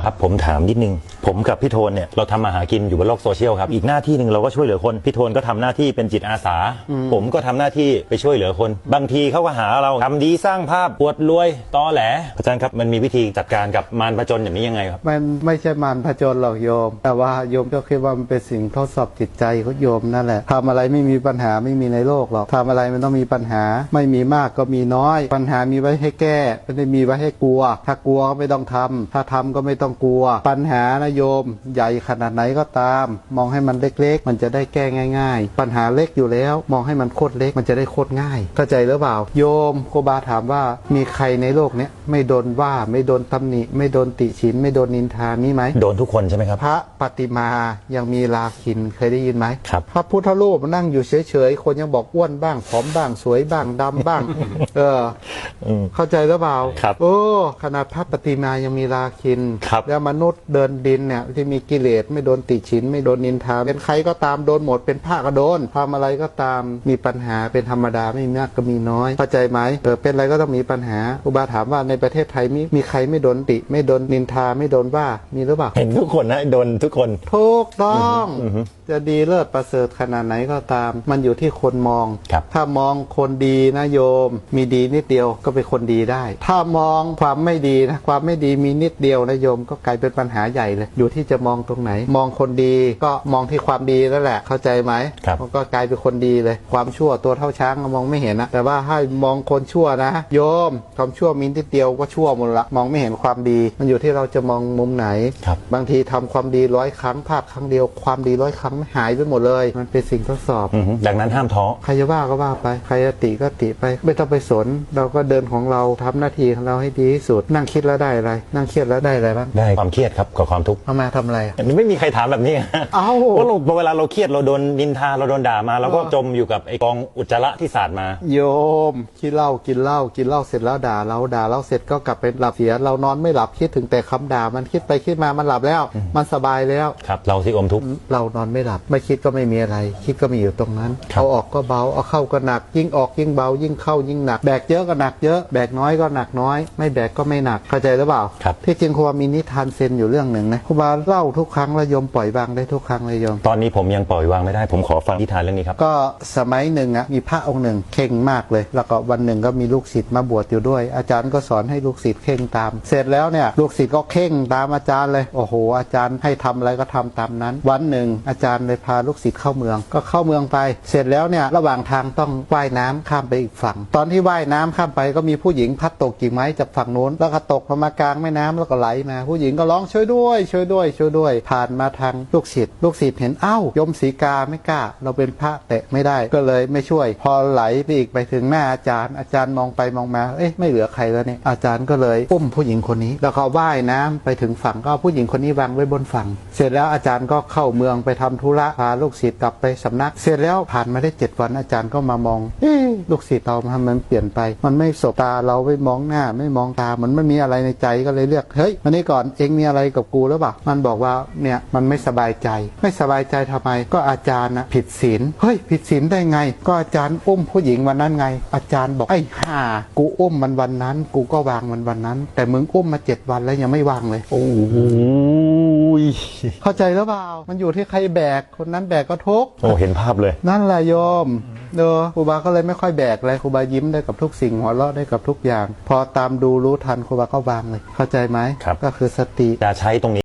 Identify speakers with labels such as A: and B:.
A: ครับผมถามนิดนึง ผมกับพี่โทนเนี่ยเราทำมาหากินอยู่บนโลกโซเชียลครับ อีกหน้าที่หนึ่งเราก็ช่วยเหลือคน พี่โทนก็ทำหน้าที่เป็นจิตอาสา ผมก็ทำหน้าที่ไปช่วยเหลือคน บางทีเขาก็หาเราทำดีสร้างภาพปวดรวยตอแหลอาจารย์ครับมันมีวิธีจัดการกับมารประจนอย่างนี้ยังไงครับ
B: มันไม่ใช่มารผจญหรอกโยม แต่ว่าโยมก็คิดว่ามันเป็นสิ่งทดสอบจิตใจของโยมนั่นแหละทำอะไรไม่มีปัญหาไม่มีในโลกหรอกทำอะไรมันต้องมีปัญหา ไม่มีมากก็มีน้อย ปัญหามีไว้ให้แก้ไม่ได้มีไว้ให้กลัว ถ้ากลัวก็ไม่ต้องทำถ้าทำก็ไม่ต้องกลัว ปัญหานะโยม ใหญ่ขนาดไหนก็ตาม มองให้มันเล็กๆ มันจะได้แก้ง่าย ๆ ปัญหาเล็กอยู่แล้ว มองให้มันโคตรเล็กมันจะได้โคตรง่าย เข้าใจหรือเปล่า โยมโครูบาถามว่ามีใครในโลกเนี้ยไม่โดนว่าไม่โดนตำหนิ ไม่โดนติฉิน ไม่โดนนินทามีไหม
A: โดนทุกคนใช่ไหมครับ
B: พระปฏิมายังมีลาคินเคยได้ยินไหม
A: ครับ
B: พระพุทธรูปนั่งอยู่เฉยๆคนยังบอกอ้วนบ้างผอมบ้างสวยบ้างดำบ้างเอออเข้าใจหรือเปล่า
A: ครับ
B: โอ้ขนาดพระปฏิมายังมีลาคิน
A: ครับ
B: แล้วมนุษย์เดินดินเนี่ยที่มีกิเลสไม่โดนติฉิน ไม่โดนนินทาเป็นใครก็ตามโดนหมดเป็นผ้าก็โดนทำอะไรก็ตามมีปัญหาเป็นธรรมดาไม่มีมากก็มีน้อยเข้าใจไหมเออเป็นอะไรก็ต้องมีปัญหา อุบาถามว่าในประเทศไทยมีมีใครไม่โดนติ ไม่โดนนินทาไม่โดนว่ามีหรือเปล่า
A: เห็นทุกคนนะโดนทุกคน
B: ถูกต้องจะดีเลิศประเสริฐขนาดไหนก็ตาม มันอยู่ที่คนมอง
A: ครับ
B: ถ้ามองคนดีนะโยม มีดีนิดเดียวก็เป็นคนดีได้ ถ้ามองความไม่ดีนะความไม่ดีมีนิดเดียวนะโยมก็กลายเป็นปัญหาใหญ่เลย อยู่ที่จะมองตรงไหน มองคนดีก็มองที่ความดีนั่นแหละ เข้าใจไหม
A: ครับ
B: มันก็กลายเป็นคนดีเลย ความชั่วตัวเท่าช้างก็มองไม่เห็นนะ แต่ว่าให้มองคนชั่วนะ โยมความชั่วมีนิดเดียวก็ชั่วหมดละ มองไม่เห็นความดี มันอยู่ที่เราจะมองมุมไหน
A: ครับ
B: บางทีทำความดีร้อยครั้งพลาดครั้งเดียว ความดีร้อยครั้งไม่หายไปหมดเลย มันเป็นสิ่งทดสอบ
A: อือฮึดังนั้นห้ามท้อ
B: ใครจะว่าก็ว่าไป ใครจะติก็ติไป ไม่ต้องไปสน เราก็เดินของเราทำหน้าที่ของเราให้ดีที่สุด นั่งคิดแล้วได้อะไร นั่งเครียดแล้วได้อะไรบ้าง
A: ได้ความเครียดครับกับความทุกข์
B: เอามาทำอะไรอะ
A: อันนี้ไม่มีใครถามแบบนี้
B: เอ้า
A: เพราะเราเวลาเราเครียดเราโดนนินทาเราโดนด่ามาเราก็
B: เออ
A: จมอยู่กับไอ้กองอุจจาระที่สาดมา
B: โยมคิดเหล้ากินเหล้ากินเหล้าเสร็จแล้วด่าเราด่าเราเสร็จก็กลับไปหลับเสียเรานอนไม่หลับคิดถึงแต่คำด่ามันคิดไปคิดมามันหลับแล้ว มันสบายแล้ว
A: ครับ เราที่อมทุกข์
B: เรานอนไม่หลับไม่คิดก็ไม่มีอะไร คิดก็มีอยู่ตรงนั้น
A: ครับ
B: เอาออกก็เบาเอาเข้าก็หนัก ยิ่งออกยิ่งเบา ยิ่งเข้ายิ่งหนักแบกเยอะก็หนักเยอะแบกน้อยก็หนักน้อย ไม่แบกก็ไม่หนักเข้าใจหรือเปล่า
A: ครับ
B: ที่จริงครูบามีนิทานเซนอยู่เรื่องหนึ่งนะครูบาเล่าทุกครั้งแล้วโยมปล่อยวางได้ทุกครั้งเลยโยม
A: ตอนนี้ผมยังปล่อยวางไม่ได้ผมขอฟังนิทานเรื่องนี้ครับ
B: ก็สมัยหนึ่งอะมีพระองค์หนึ่งเข่งมากเลย แล้วก็วันหนึ่งก็มีลูกศิษย์มาบวชอยู่ด้วย อาจารย์ก็สอนให้ลูกศิษย์เข่งตาม เสร็จแล้วเนี่ยลูกศิษย์ก็เข่งตามอาจารย์เลยโอ้โห อาจารย์ให้ทำอะไรก็ทำตามนั้น วันหนึ่งอาจารย์เลยพาลูกศิษย์เข้าเมืองก็เข้าเมืองไป เสร็จแล้วเนี่ยระหว่างทางต้องว่ายน้ำข้ามไปอีกฝั่ง ตอนที่ว่ายน้ำข้ามไปก็มีผู้หญิงพัดตกกิ่งไม้จากฝั่งโน้นแล้วก็ตกลงมากลางแม่น้ำแล้วก็ไหลมาผูู้้หญิงก็ร้องช่วยด้วย ช่วยด้วย ช่วยด้วย ผ่านมาทางลูกศิษย์ลูกศิษย์เห็นเอ้ายมสีกาไม่กล้า เราเป็นพระแตะไม่ได้ก็เลยไม่ช่วย พอไหลไปอีกไปถึงหน้าอาจารย์ อาจารย์มองไปมองมา เอ๊ะไม่เหลือใครแล้วเนี่ยอาจารย์ก็เลยอุ้มผู้หญิงคนนี้ แล้วก็ว่ายน้ำไปถึงฝั่งก็ผู้หญิงคนนี้วางไว้บนฝั่ง เสร็จแล้วอาจารย์ก็เข้าเมืองไปทำธุระพาลูกศิษย์กลับไปสำนัก เสร็จแล้วผ่านมาได้เจ็ดวันอาจารย์ก็มามองเอ๊ะลูกศิษย์เราทำมันเปลี่ยนไป มันไม่สบตาเราไม่มองหน้าไม่มองตาเหมือนมันมีอะไรในใจก็เลยเรียกเฮ้ยมานี่ก่อนเองมีอะไรกับกูหรือเปล่ามันบอกว่าเนี่ยมันไม่สบายใจ ไม่สบายใจทำไม ก็อาจารย์นะผิดศีลเฮ้ยผิดศีลได้ไง ก็อาจารย์อุ้มผู้หญิงวันนั้นไง อาจารย์บอกไอ้ห่ากูอุ้มมันวันนั้น กูก็วางมันวันนั้น แต่มึงอุ้มมาเจ็ดวันแล้วยังไม่วางเลย
A: โอ้ย
B: เข้าใจหรือเปล่ามันอยู่ที่ใครแบกคนนั้นแบกก็ทุกข์
A: โอ้เห็นภาพเลย
B: นั่นแหละโยมเดอครูบาก็เลยไม่ค่อยแบกเลยครูบายิ้มได้กับทุกสิ่งหัวเราะได้กับทุกอย่าง พอตามดูรู้ทันครูบาก็วางเลย เข้าใจไหม
A: ครับ
B: ก็คือสติ
A: จะใช้ตรงนี้